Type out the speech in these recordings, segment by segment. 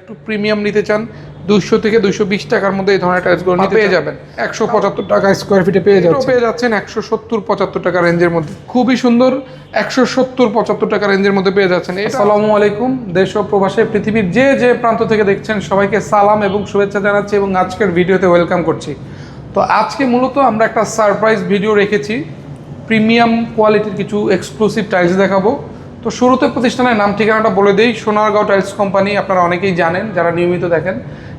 একটু প্রিমিয়াম নিতে চান দুশো থেকে দুশো বিশ টাকার মধ্যে এই ধরনের টাইলসগুলো পেয়ে যাবেন। একশো পঁচাত্তর টাকা স্কোয়ার ফিটে পেয়ে যাচ্ছেন। পেয়ে যাচ্ছেন একশো সত্তর পঁচাত্তর টাকা রেঞ্জের মধ্যে। খুবই সুন্দর একশো সত্তর পঁচাত্তর টাকা রেঞ্জের মধ্যে পেয়ে যাচ্ছেন। আসসালামু আলাইকুম দেশ ও প্রবাসে পৃথিবীর যে যে প্রান্ত থেকে দেখছেন সবাইকে সালাম এবং শুভেচ্ছা জানাচ্ছি এবং আজকের ভিডিওতে ওয়েলকাম করছি। তো আজকে মূলত আমরা একটা সারপ্রাইজ ভিডিও রেখেছি। প্রিমিয়াম কোয়ালিটির কিছু এক্সক্লুসিভ টাইলস দেখাবো। তো শুরুতে প্রতিষ্ঠানের নাম ঠিকানাটা বলে দিই। সোনারগাঁও টাইলস কোম্পানি, আপনারা অনেকেই জানেন, যারা নিয়মিত দেখেন।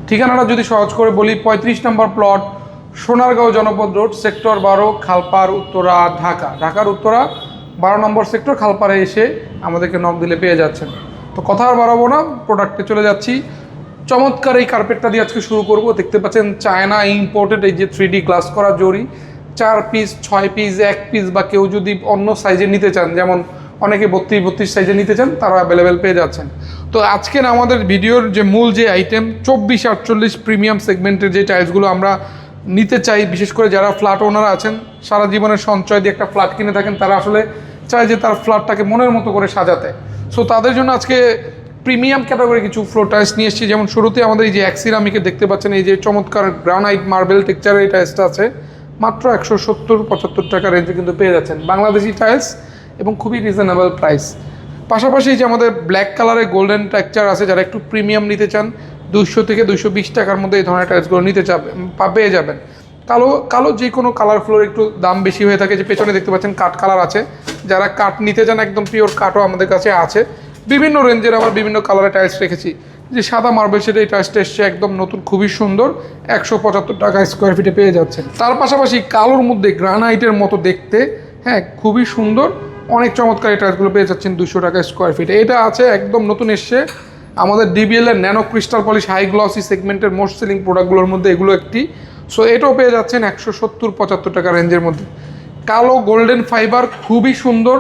ঠিকানাটা যদি সহজ করে বলি, পঁয়ত্রিশ নম্বর প্লট, সোনারগাঁও জনপদ রোড, সেক্টর বারো খালপার উত্তরা, ঢাকা। ঢাকার উত্তরা, বারো নম্বর সেক্টর, খালপাড়ে এসে আমাদেরকে নক দিলে পেয়ে যাচ্ছেন। তো কথা আর বাড়াবো না প্রোডাক্টে চলে যাচ্ছি। চমৎকার এই কার্পেটটা দিয়ে আজকে শুরু করব। দেখতে পাচ্ছেন চায়না ইম্পোর্টেড এই যে থ্রি ডি গ্লাস করা জরি। চার পিস ছয় পিস এক পিস বা কেউ যদি অন্য সাইজে নিতে চান, যেমন অনেকে বত্রিশ বত্রিশ সাইজে নিতে চান, তারাও অ্যাভেলেবেল পেয়ে যাচ্ছেন। তো আজকের আমাদের ভিডিওর যে মূল যে আইটেম চব্বিশ আটচল্লিশ প্রিমিয়াম সেগমেন্টের যে টাইলসগুলো আমরা নিতে চাই, বিশেষ করে যারা ফ্ল্যাট ওনারা আছেন, সারা জীবনের সঞ্চয় দিয়ে একটা ফ্ল্যাট কিনে থাকেন, তারা আসলে চায় যে তার ফ্ল্যাটটাকে মনের মতো করে সাজাতে। সো তাদের জন্য আজকে প্রিমিয়াম ক্যাটাগরি কিছু ফ্লোর টাইলস নিয়ে এসেছি। যেমন শুরুতে আমাদের এই যে অ্যাক্সিরামিকে দেখতে পাচ্ছেন, এই যে চমৎকার গ্রানাইট মার্বেল টেক্সচারের এই টাইলসটা আছে, মাত্র একশো সত্তর, পঁচাত্তর টাকা রেঞ্জে কিন্তু পেয়ে যাচ্ছেন। বাংলাদেশি টাইলস এবং খুবই রিজনেবল প্রাইস পাশাপাশি যে আমাদের ব্ল্যাক কালারের গোল্ডেন টেক্সচার আছে, যারা একটু প্রিমিয়াম নিতে চান দুশো থেকে দুশো বিশ টাকার মধ্যে এই ধরনের টাইলসগুলো নিতে চাবে পেয়ে যাবেন। কালো কালো যে কোনো কালার ফ্লোর একটু দাম বেশি হয়ে থাকে, যে পেছনে দেখতে পাচ্ছেন কাঠ কালার আছে। যারা কাঠ নিতে চান, একদম পিওর কাঠও আমাদের কাছে আছে। বিভিন্ন রেঞ্জের আবার বিভিন্ন কালারের টাইলস রেখেছি। যে সাদা মার্বেল সেটা এই টাইলসটা এসছে একদম নতুন, খুবই সুন্দর, একশো পঁচাত্তর টাকা স্কোয়ার ফিটে পেয়ে যাচ্ছেন। তার পাশাপাশি কালোর মধ্যে গ্রানাইটের মতো দেখতে হ্যাঁ খুবই সুন্দর। অনেক চমৎকার এই টাইলসগুলো পেয়ে যাচ্ছেন দুশো টাকা স্কোয়ার ফিটে এটা আছে একদম নতুন এসছে। আমাদের ডিবিএল এর nano crystal polish high glossy সেগমেন্টের মোস্ট সেলিং প্রোডাক্টগুলোর মধ্যে এগুলো একটি। সো এটাও পেয়ে যাচ্ছেন একশো সত্তর পঁচাত্তর টাকা রেঞ্জের মধ্যে। কালো গোল্ডেন ফাইবার খুবই সুন্দর।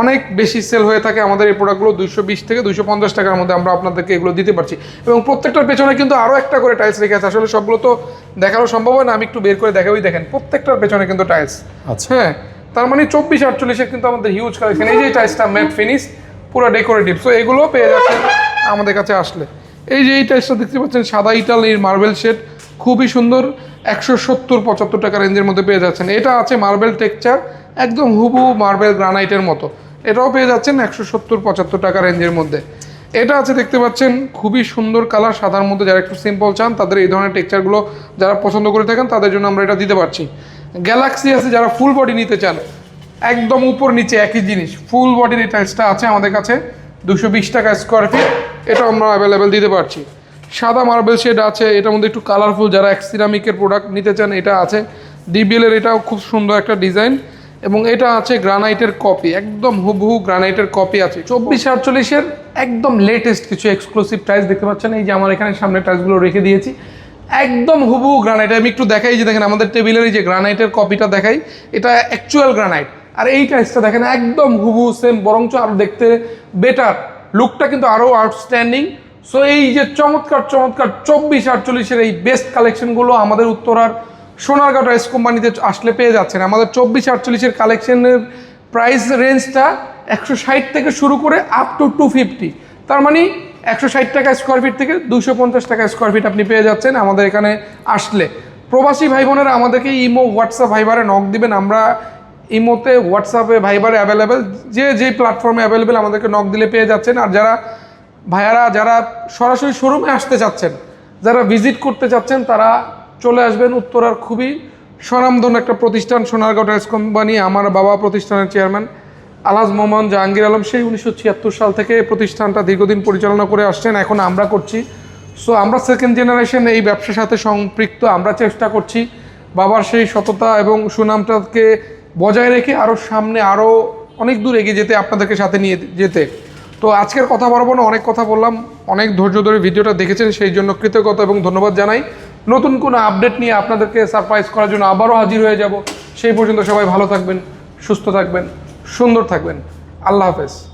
অনেক বেশি সেল হয়ে থাকে আমাদের এই প্রোডাক্টগুলো দুইশো বিশ থেকে দুইশো পঞ্চাশ টাকার মধ্যে আমরা আপনাদেরকে এগুলো দিতে পারছি। এবং প্রত্যেকটার পেছনে কিন্তু আরও একটা করে টাইলস রেখে আছে। আসলে সবগুলো তো দেখানো সম্ভব হয় না আমি একটু বের করে দেখাবই। দেখেন প্রত্যেকটার পেছনে কিন্তু টাইলস আচ্ছা। হ্যাঁ। তার মানে চব্বিশ আটচল্লিশের কিন্তু আমাদের হিউজ কালেকশন এই যে টাইলসটা ম্যাট ফিনিশ পুরো ডেকোরেটিভ সো এগুলো পেয়ে যাচ্ছেন আমাদের কাছে আসলে। এই যে এই টাইসটা দেখতে পাচ্ছেন, সাদা ইটালির মার্বেল শেড খুবই সুন্দর। একশো সত্তর, পঁচাত্তর টাকা রেঞ্জের মধ্যে পেয়ে যাচ্ছেন। এটা আছে মার্বেল টেক্সচার একদম হুবু মার্বেল গ্রানাইটের মতো। এটাও পেয়ে যাচ্ছেন একশো সত্তর, পঁচাত্তর টাকা রেঞ্জের মধ্যে। এটা আছে দেখতে পাচ্ছেন, খুবই সুন্দর কালার সাদার মধ্যে যারা একটু সিম্পল চান, তাদের এই ধরনের টেক্সচারগুলো যারা পছন্দ করে থাকেন, তাদের জন্য আমরা এটা দিতে পারছি। গ্যালাক্সি আছে যারা ফুল বডি নিতে চান। একদম উপর নিচে একই জিনিস। ফুল বডির এই টাইলসটা আছে আমাদের কাছে। দুশো বিশ টাকা স্কোয়ার ফিট এটা আমরা অ্যাভেলেবেল দিতে পারছি। সাদা মার্বেল শেড আছে। এটার মধ্যে একটু কালারফুল যারা এক সিরামিকের প্রোডাক্ট নিতে চান, এটা আছে। ডিবিএল এর এটাও খুব সুন্দর একটা ডিজাইন এবং এটা আছে গ্রানাইটের কপি একদম হুবহু গ্রানাইটের কপি আছে। চব্বিশ আটচল্লিশের একদম লেটেস্ট কিছু এক্সক্লুসিভ টাইলস দেখতে পাচ্ছেন। এই যে আমার এখানে সামনে টাইলসগুলো রেখে দিয়েছি। একদম হুবু গ্রানাইট আমি একটু দেখাই যে দেখেন, আমাদের টেবিলের এই যে গ্রানাইটের কপিটা দেখাই, এটা অ্যাকচুয়াল গ্রানাইট আর এই টাইলসটা দেখেন, একদম হুবু সেম বরঞ্চ আরও দেখতে বেটার লুকটা কিন্তু আরও আউটস্ট্যান্ডিং সো এই যে চমৎকার চমৎকার চব্বিশ আটচল্লিশের এই বেস্ট কালেকশনগুলো আমাদের উত্তরার সোনারগাঁও টাইলস কোম্পানিতে আসলে পেয়ে যাচ্ছেন। আমাদের চব্বিশ আটচল্লিশের কালেকশনের প্রাইস রেঞ্জটা একশো ষাট থেকে শুরু করে আপ টু টু ফিফটি তার মানে একশো ষাট টাকা স্কোয়ার ফিট থেকে দুশো পঞ্চাশ টাকা স্কোয়ার ফিট আপনি পেয়ে যাচ্ছেন আমাদের এখানে আসলে। প্রবাসী ভাই বোনেরা আমাদেরকে ইমো, হোয়াটসঅ্যাপ, ভাইবারে নক দিবেন। আমরা ইমোতে, হোয়াটসঅ্যাপে, ভাইবারে অ্যাভেলেবেল যে যে প্ল্যাটফর্মে অ্যাভেলেবেল আমাদেরকে নক দিলে পেয়ে যাচ্ছেন। আর যারা ভাইয়ারা, যারা সরাসরি শোরুমে আসতে চাচ্ছেন, যারা ভিজিট করতে চাচ্ছেন, তারা চলে আসবেন উত্তরার খুবই স্বনামধন্য একটা প্রতিষ্ঠান, সোনারগাঁও টাইলস কোম্পানি আমার বাবা প্রতিষ্ঠানের চেয়ারম্যান আলহাজ মোহাম্মদ জাহাঙ্গীর আলম, সেই উনিশশো ছিয়াত্তর সাল থেকে প্রতিষ্ঠানটা দীর্ঘদিন পরিচালনা করে আসছেন, এখন আমরা করছি। সো আমরা সেকেন্ড জেনারেশন এই ব্যবসার সাথে সম্পৃক্ত, আমরা চেষ্টা করছি বাবার সেই সততা এবং সুনামটাকে বজায় রেখে আরও সামনে আরও অনেক দূর এগিয়ে যেতে আপনাদেরকে সাথে নিয়ে যেতে। তো আজকের কথা বলব না, অনেক কথা বললাম, অনেক ধৈর্য ধরে ভিডিওটা দেখেছেন, সেই জন্য কৃতজ্ঞতা এবং ধন্যবাদ জানাই। নতুন কোনো আপডেট নিয়ে আপনাদেরকে সারপ্রাইজ করার জন্য আবারও হাজির হয়ে যাব। সেই পর্যন্ত সবাই ভালো থাকবেন, সুস্থ থাকবেন। সুন্দর থাকবেন। আল্লাহ হাফেজ।